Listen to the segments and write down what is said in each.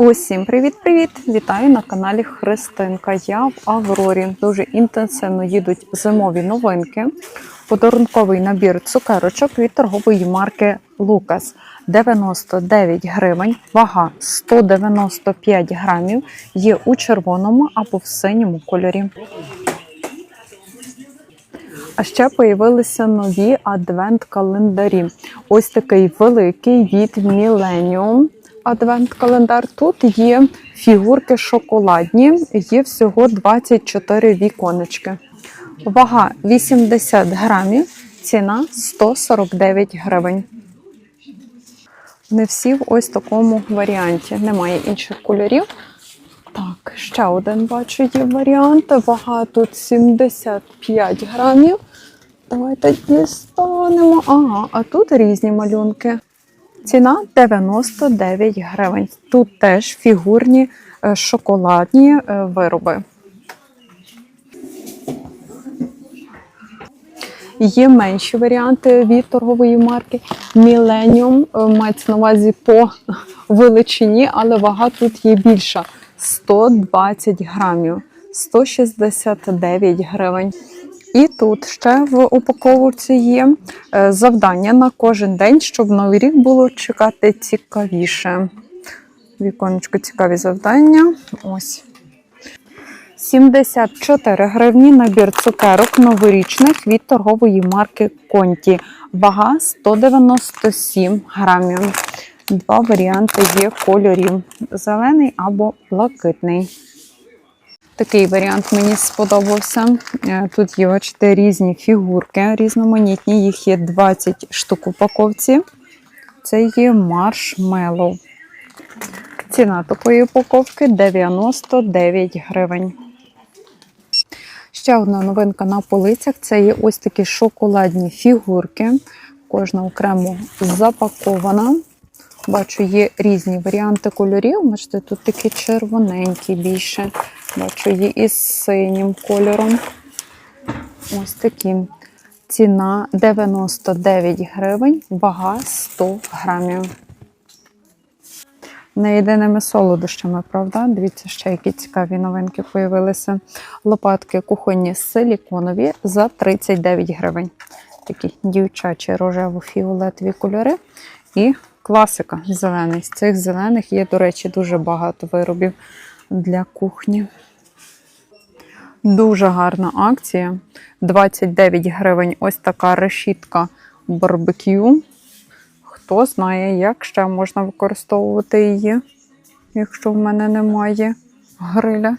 Усім привіт-привіт! Вітаю на каналі Христинка. Я в Аврорі. Дуже інтенсивно їдуть зимові новинки. Подарунковий набір цукерочок від торгової марки Лукас 99 гривень, вага 195 грамів. Є у червоному або в синьому кольорі. А ще появилися нові адвент-календарі. Ось такий великий від Millennium адвент-календар. Тут є фігурки шоколадні, є всього 24 віконечки. Вага 80 грамів, ціна 149 гривень. Не всі в ось такому варіанті. Немає інших кольорів. Так, ще один бачу є варіант. Вага тут 75 грамів. Давайте дістанемо. Ага, а тут різні малюнки. Ціна 99 гривень. Тут теж фігурні е, шоколадні е, вироби. Є менші варіанти від торгової марки Millennium. е, Мається на увазі по величині, але вага тут є більша 120 грамів, 169 гривень. І тут ще в упаковці є е, завдання на кожен день, щоб новий рік було чекати цікавіше. Віконечко цікаві завдання. Ось. 74 гривні набір цукерок новорічних від торгової марки Конті. Вага 197 грамів. Два варіанти є кольорів: зелений або блакитний. Такий варіант мені сподобався. Е, Тут є, бачите, різні фігурки, різноманітні, їх є 20 штук упаковці. Це є маршмеллоу. Ціна такої упаковки 99 гривень. Ще одна новинка на полицях це є ось такі шоколадні фігурки. Кожна окремо запакована. Бачу, є різні варіанти кольорів. Бачите, тут такі червоненькі більше. Бачу, є із синім кольором. Ось такі. Ціна 99 гривень, вага 100 грамів. Не єдиними солодощами, правда? Дивіться, ще які цікаві новинки появилися. Лопатки кухонні силіконові за 39 гривень. Такі дівчачі рожево-фіолетові кольори. І класика зелений. З цих зелених є, до речі, дуже багато виробів для кухні. Дуже гарна акція. 29 гривень. Ось така решітка барбекю. Хто знає, як ще можна використовувати її, якщо в мене немає гриля.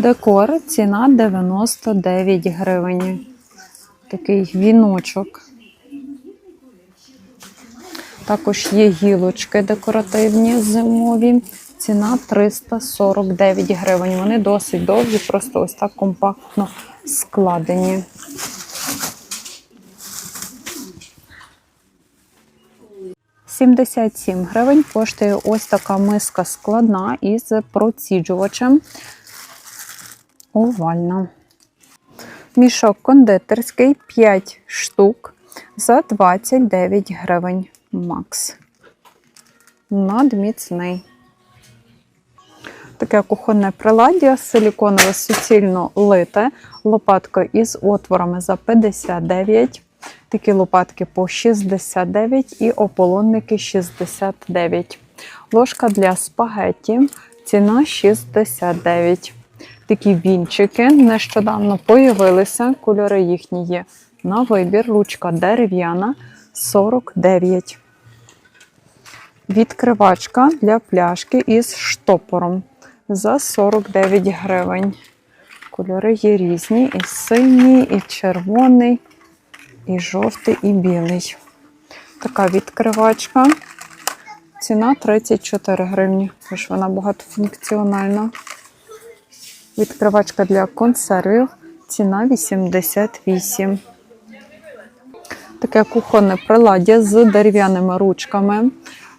Декор ціна 99 гривень. Такий віночок. Також є гілочки декоративні зимові. Ціна 349 гривень. Вони досить довгі, просто ось так компактно складені. «77 гривень коштує ось така миска складна із проціджувачем. Овальна. Мішок кондитерський 5 штук за 29 гривень макс. Надміцний. Таке кухонне приладдя, силіконове суцільно лите, лопатка із отворами за 59, такі лопатки по 69 і ополонники 69. Ложка для спагетті, ціна 69. Такі вінчики нещодавно появилися, кольори їхні є на вибір, ручка дерев'яна 49. Відкривачка для пляшки із штопором за 49 гривень. Кольори є різні: і синій, і червоний, і жовтий, і білий. Така відкривачка. Ціна 34 гривні, тож вона багатофункціональна. Відкривачка для консервів. Ціна 88. Таке кухонне приладдя з дерев'яними ручками.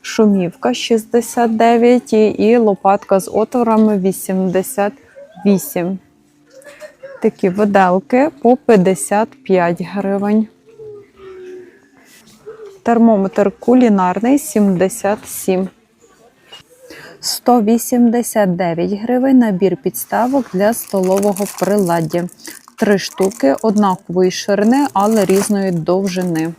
Шумівка 69 і- лопатка з отворами 88. Такі виделки по 55 гривень. Термометр кулінарний 77. 189 гривень набір підставок для столового приладдя. Три штуки однакової ширини, але різної довжини.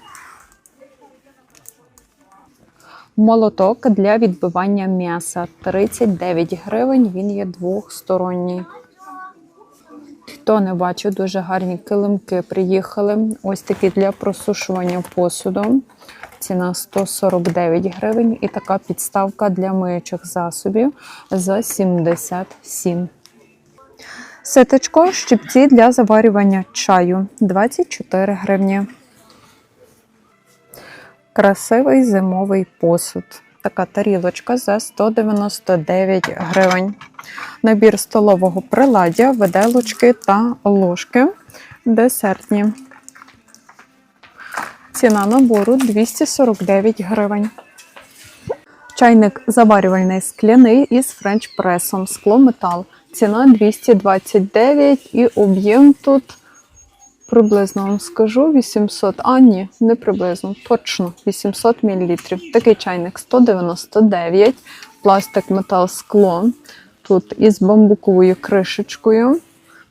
Молоток для відбивання м'яса 39 гривень. Він є двохсторонній. Хто не бачив, дуже гарні килимки приїхали. Ось такі для просушування посуду. Ціна 149 гривень. І така підставка для миючих засобів за 77. Ситочко, щипці для заварювання чаю 24 гривні. Красивий зимовий посуд. Така тарілочка за 199 гривень. Набір столового приладдя, виделочки та ложки десертні. Ціна набору 249 гривень. Чайник заварювальний скляний із френч-пресом, скло метал. Ціна 229 і об'єм тут приблизно вам скажу 800, а ні, не приблизно, точно 800 мл. Такий чайник 199, пластик, метал, скло. Тут із бамбуковою кришечкою.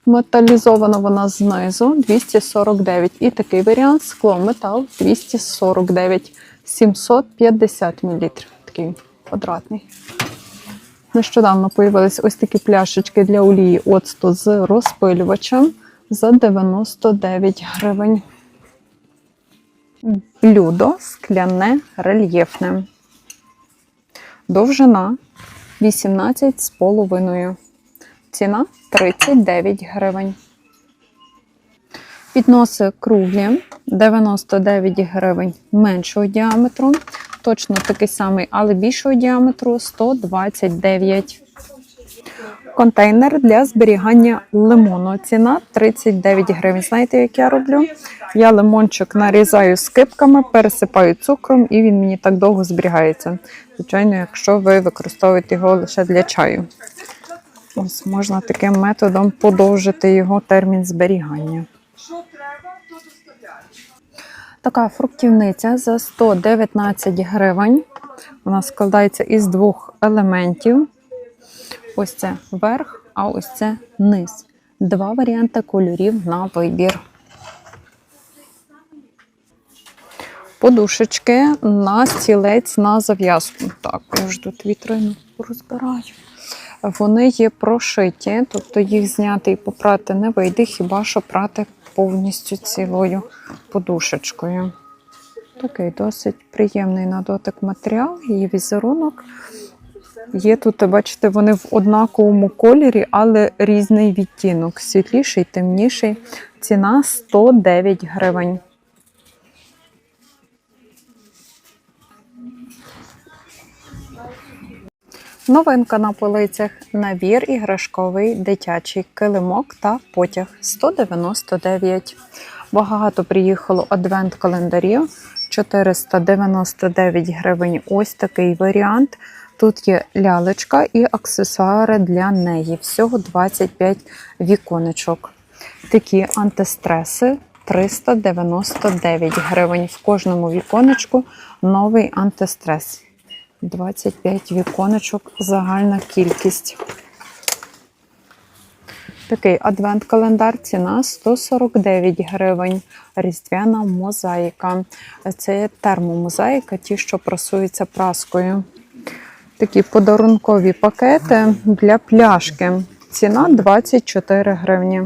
Металізована вона знизу 249. І такий варіант скло метал 249, 750 мл. Такий квадратний. Нещодавно появились ось такі пляшечки для олії оцту з розпилювачем за 99 гривень. Блюдо скляне рельєфне. Довжина 18,5. Ціна 39 гривень. Підноси круглі 99 гривень меншого діаметру. Точно такий самий, але більшого діаметру 129. Контейнер для зберігання лимону. Ціна 39 гривень. Знаєте, як я роблю? Я лимончик нарізаю скипками, пересипаю цукром, і він мені так довго зберігається. Звичайно, якщо ви використовуєте його лише для чаю. Ось можна таким методом подовжити його термін зберігання. Така фруктівниця за 119 гривень. Вона складається із двох елементів. Ось це верх, а ось це низ. Два варіанти кольорів на вибір. Подушечки на стілець на зав'язку. Так, я ж тут вітрину розбираю. Вони є прошиті, тобто їх зняти і попрати не вийде, хіба що прати повністю цілою подушечкою. Такий досить приємний на дотик матеріал, її візерунок. Є тут, бачите, вони в однаковому кольорі, але різний відтінок. Світліший, темніший. Ціна 109 гривень. Новинка на полицях набір іграшковий дитячий килимок та потяг 199. Багато приїхало адвент-календарів 499 гривень. Ось такий варіант. Тут є лялечка і аксесуари для неї. Всього 25 віконечок. Такі антистреси 399 гривень. В кожному віконечку новий антистрес. 25 віконечок, загальна кількість. Такий адвент-календар, ціна 149 гривень. Різдвяна мозаїка. Це термомозаїка, ті, що прасуються праскою. Такі подарункові пакети для пляшки. Ціна 24 гривні.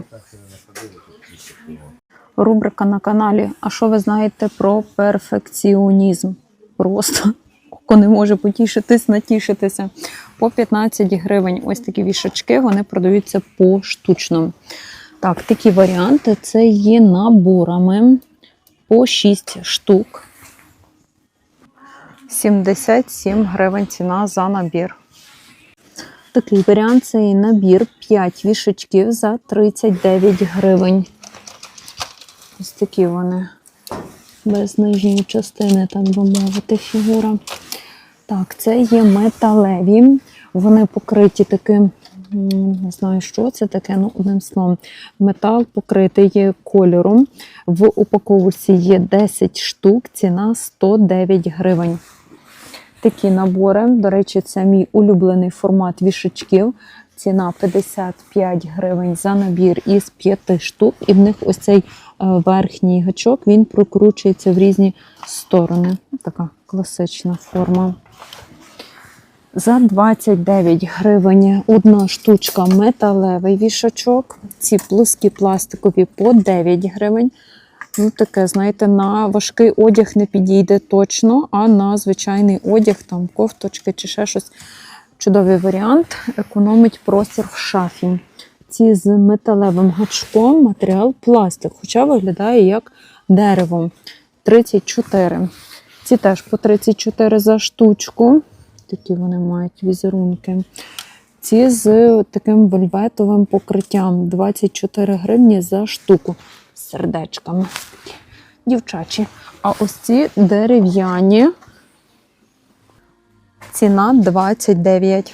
Рубрика на каналі. А що ви знаєте про перфекціонізм? Просто око не може потішитись, натішитися. По 15 гривень. Ось такі вішачки, вони продаються поштучно. Так, такі варіанти це є наборами по 6 штук. 77 гривень ціна за набір. Такий варіант це і набір 5 вішачків за 39 гривень. Ось такі вони без нижньої частини, так би мовити, фігура. Так, це є металеві. Вони покриті таким не знаю, що це таке, ну одним словом. Метал покритий кольором. В упаковці є 10 штук, ціна 109 гривень. Такі набори. До речі, це мій улюблений формат вішачків. Ціна 55 гривень за набір із 5 штук. І в них ось цей е, верхній гачок він прокручується в різні сторони. Така класична форма. За 29 гривень одна штучка металевий вішачок. Ці плоскі пластикові по 9 гривень. Ну, таке, знаєте, на важкий одяг не підійде точно, а на звичайний одяг, там кофточки чи ще щось. Чудовий варіант. Економить простір в шафі. Ці з металевим гачком матеріал пластик, хоча виглядає як дерево. 34. Ці теж по 34 за штучку. Такі вони мають візерунки. Ці з таким вельветовим покриттям 24 гривні за штуку з сердечками. Дівчачі. А ось ці дерев'яні. Ціна 29.